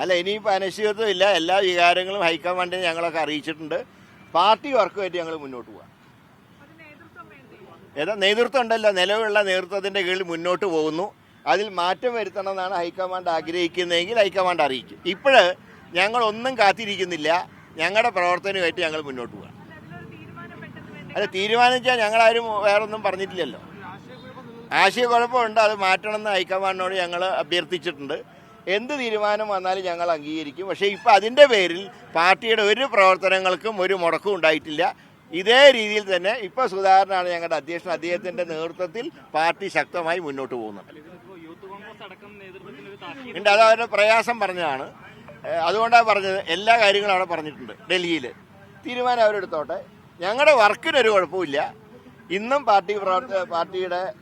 അല്ല ഇനിയിപ്പോൾ അനിശ്ചിതത്വം ഇല്ല എല്ലാ വികാരങ്ങളും ഹൈക്കമാൻഡിനെ ഞങ്ങളൊക്കെ അറിയിച്ചിട്ടുണ്ട്. പാർട്ടി വർക്കുമായിട്ട് ഞങ്ങൾ മുന്നോട്ട് പോകാം ഏതാ നേതൃത്വം ഉണ്ടല്ലോ. നിലവിലുള്ള നേതൃത്വത്തിന്റെ കീഴിൽ മുന്നോട്ട് പോകുന്നു. അതിൽ മാറ്റം വരുത്തണമെന്നാണ് ഹൈക്കമാൻഡ് ആഗ്രഹിക്കുന്നതെങ്കിൽ ഹൈക്കമാൻഡ് അറിയിക്കും. ഇപ്പോഴ് ഞങ്ങളൊന്നും കാത്തിരിക്കുന്നില്ല. ഞങ്ങളുടെ പ്രവർത്തനമായിട്ട് ഞങ്ങൾ മുന്നോട്ട് പോകാം അല്ല തീരുമാനിച്ചാൽ ഞങ്ങളാരും വേറൊന്നും പറഞ്ഞിട്ടില്ലല്ലോ. ആശയക്കുഴപ്പമുണ്ട് അത് മാറ്റണമെന്ന് ഹൈക്കമാൻഡിനോട് ഞങ്ങൾ അഭ്യർത്ഥിച്ചിട്ടുണ്ട്. എന്ത് തീരുമാനം വന്നാലും ഞങ്ങൾ അംഗീകരിക്കും. പക്ഷേ ഇപ്പം അതിന്റെ പേരിൽ പാർട്ടിയുടെ ഒരു പ്രവർത്തനങ്ങൾക്കും ഒരു മുടക്കവും ഉണ്ടായിട്ടില്ല. ഇതേ രീതിയിൽ തന്നെ ഇപ്പോൾ സുധാകരനാണ് ഞങ്ങളുടെ അധ്യക്ഷൻ. അദ്ദേഹത്തിന്റെ നേതൃത്വത്തിൽ പാർട്ടി ശക്തമായി മുന്നോട്ട് പോകുന്നുണ്ട് ഉണ്ട് അത് അവരുടെ പ്രയാസം പറഞ്ഞതാണ്. അതുകൊണ്ടാണ് പറഞ്ഞത്. എല്ലാ കാര്യങ്ങളും അവിടെ പറഞ്ഞിട്ടുണ്ട് ഡൽഹിയിൽ. തീരുമാനം അവരെടുത്തോട്ടെ. ഞങ്ങളുടെ വർക്കിനൊരു കുഴപ്പമില്ല. ഇന്നും പാർട്ടി പ്രവർത്ത പാർട്ടിയുടെ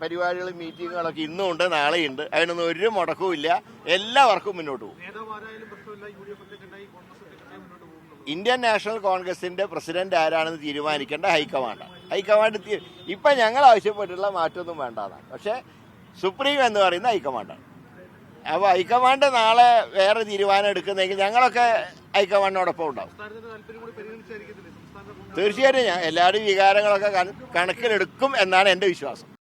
പരിപാടികളും മീറ്റിങ്ങുകളൊക്കെ ഇന്നും ഉണ്ട് നാളെയും ഉണ്ട്. അതിനൊന്നും ഒരു മുടക്കവും ഇല്ല. എല്ലാ വർക്കും മുന്നോട്ട് പോകും ഇന്ത്യൻ നാഷണൽ കോൺഗ്രസിന്റെ പ്രസിഡന്റ് ആരാണെന്ന് തീരുമാനിക്കേണ്ട ഹൈക്കമാൻഡ്. ഹൈക്കമാൻഡ് ഇപ്പൊ ഞങ്ങൾ ആവശ്യപ്പെട്ടിട്ടുള്ള മാറ്റമൊന്നും വേണ്ടതാണ് പക്ഷേ സുപ്രീം എന്ന് പറയുന്ന ഹൈക്കമാൻഡാണ് അപ്പോൾ ഹൈക്കമാൻഡ് നാളെ വേറെ തീരുമാനം എടുക്കുന്നെങ്കിൽ ഞങ്ങളൊക്കെ ഹൈക്കമാൻഡിനോടൊപ്പം ഉണ്ടാവും. തീർച്ചയായിട്ടും ഞാൻ എല്ലാവരുടെയും വികാരങ്ങളൊക്കെ കണ- കണക്കിലെടുക്കും എന്നാണ് എന്റെ വിശ്വാസം.